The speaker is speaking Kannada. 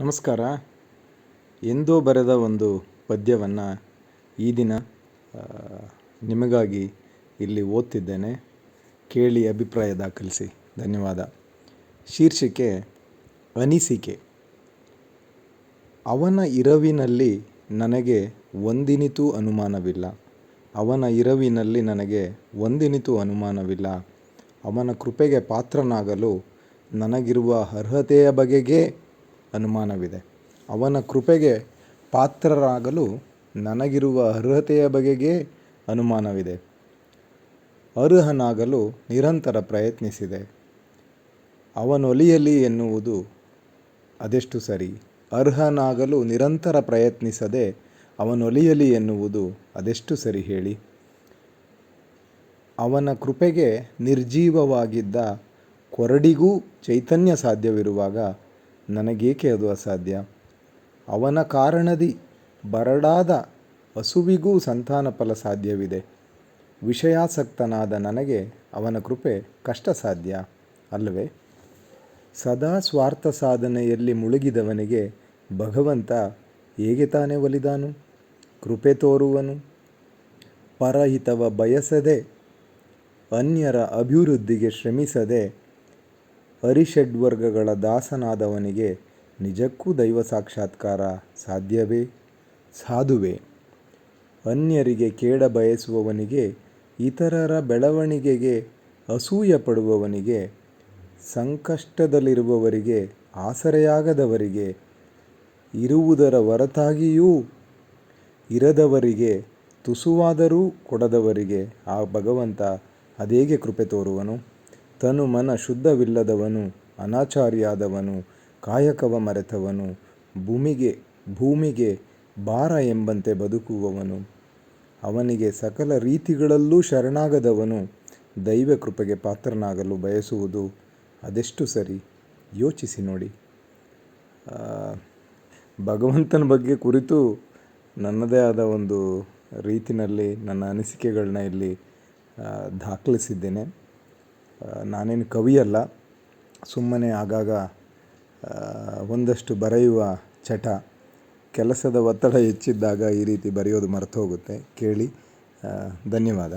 ನಮಸ್ಕಾರ. ಎಂದೋ ಬರೆದ ಒಂದು ಪದ್ಯವನ್ನು ಈ ದಿನ ನಿಮಗಾಗಿ ಇಲ್ಲಿ ಓದ್ತಿದ್ದೇನೆ. ಕೇಳಿ ಅಭಿಪ್ರಾಯ ದಾಖಲಿಸಿ. ಧನ್ಯವಾದ. ಶೀರ್ಷಿಕೆ, ಅನಿಸಿಕೆ. ಅವನ ಇರವಿನಲ್ಲಿ ನನಗೆ ಒಂದಿನಿತೂ ಅನುಮಾನವಿಲ್ಲ. ಅವನ ಇರವಿನಲ್ಲಿ ನನಗೆ ಒಂದಿನಿತೂ ಅನುಮಾನವಿಲ್ಲ. ಅವನ ಕೃಪೆಗೆ ಪಾತ್ರನಾಗಲು ನನಗಿರುವ ಅರ್ಹತೆಯ ಬಗೆಗೇ ಅನುಮಾನವಿದೆ. ಅವನ ಕೃಪೆಗೆ ಪಾತ್ರರಾಗಲು ನನಗಿರುವ ಅರ್ಹತೆಯ ಬಗೆಗೇ ಅನುಮಾನವಿದೆ. ಅರ್ಹನಾಗಲು ನಿರಂತರ ಪ್ರಯತ್ನಿಸಿದೆ. ಅವನೊಲಿಯಲಿ ಎನ್ನುವುದು ಅದೆಷ್ಟು ಸರಿ? ಅರ್ಹನಾಗಲು ನಿರಂತರ ಪ್ರಯತ್ನಿಸದೆ ಅವನೊಲಿಯಲಿ ಎನ್ನುವುದು ಅದೆಷ್ಟು ಸರಿ ಹೇಳಿ? ಅವನ ಕೃಪೆಗೆ ನಿರ್ಜೀವವಾಗಿದ್ದ ಕೊರಡಿಗೂ ಚೈತನ್ಯ ಸಾಧ್ಯವಿರುವಾಗ ನನಗೇಕೆ ಅದು ಅಸಾಧ್ಯ? ಅವನ ಕಾರಣದಿ ಬರಡಾದ ಹಸುವಿಗೂ ಸಂತಾನ ಫಲ ಸಾಧ್ಯವಿದೆ. ವಿಷಯಾಸಕ್ತನಾದ ನನಗೆ ಅವನ ಕೃಪೆ ಕಷ್ಟ ಸಾಧ್ಯ ಅಲ್ಲವೇ? ಸದಾ ಸ್ವಾರ್ಥ ಸಾಧನೆಯಲ್ಲಿ ಮುಳುಗಿದವನಿಗೆ ಭಗವಂತ ಹೇಗೆ ತಾನೇ ಒಲಿದಾನು? ಕೃಪೆ ತೋರುವನು. ಪರಹಿತವ ಬಯಸದೆ, ಅನ್ಯರ ಅಭಿವೃದ್ಧಿಗೆ ಶ್ರಮಿಸದೆ ಅರಿಷಡ್ವರ್ಗಗಳ ದಾಸನಾದವನಿಗೆ ನಿಜಕ್ಕೂ ದೈವ ಸಾಕ್ಷಾತ್ಕಾರ ಸಾಧ್ಯವೇ? ಸಾಧುವೆ. ಅನ್ಯರಿಗೆ ಕೇಡ ಬಯಸುವವನಿಗೆ, ಇತರರ ಬೆಳವಣಿಗೆಗೆ ಅಸೂಯ ಪಡುವವನಿಗೆ ಸಂಕಷ್ಟದಲ್ಲಿರುವವರಿಗೆ ಆಸರೆಯಾಗದವರಿಗೆ, ಇರುವುದರ ಹೊರತಾಗಿಯೂ ಇರದವರಿಗೆ, ತುಸುವಾದರೂ ಕೊಡದವರಿಗೆ, ಆ ಭಗವಂತ ಅದೇಗೆ ಕೃಪೆ ತೋರುವನು? ತನು ಮನ ಶುದ್ಧವಿಲ್ಲದವನು, ಅನಾಚಾರಿಯಾದವನು, ಕಾಯಕವ ಮರೆತವನು, ಭೂಮಿಗೆ ಭೂಮಿಗೆ ಭಾರ ಎಂಬಂತೆ ಬದುಕುವವನು. ಅವನಿಗೆ ಸಕಲ ರೀತಿಗಳಲ್ಲೂ ಶರಣಾಗದವನು. ದೈವ ಕೃಪೆಗೆ ಪಾತ್ರನಾಗಲು ಬಯಸುವುದು ಅದೆಷ್ಟು ಸರಿ? ಯೋಚಿಸಿ ನೋಡಿ. ಭಗವಂತನ ಬಗ್ಗೆ ಕುರಿತು ನನ್ನದೇ ಆದ ಒಂದು ರೀತಿನಲ್ಲಿ, ನನ್ನ ಅನಿಸಿಕೆಗಳನ್ನ ಇಲ್ಲಿ ದಾಖಲಿಸಿದ್ದೇನೆ. ನಾನೇನು ಕವಿಯಲ್ಲ, ಸುಮ್ಮನೆ ಆಗಾಗ ಒಂದಷ್ಟು ಬರೆಯುವ ಚಟ, ಕೆಲಸದ ಒತ್ತಡ ಹೆಚ್ಚಿದ್ದಾಗ ಈ ರೀತಿ ಬರೆಯೋದು ಮರೆತು ಹೋಗುತ್ತೆ ಕೇಳಿ ಧನ್ಯವಾದ.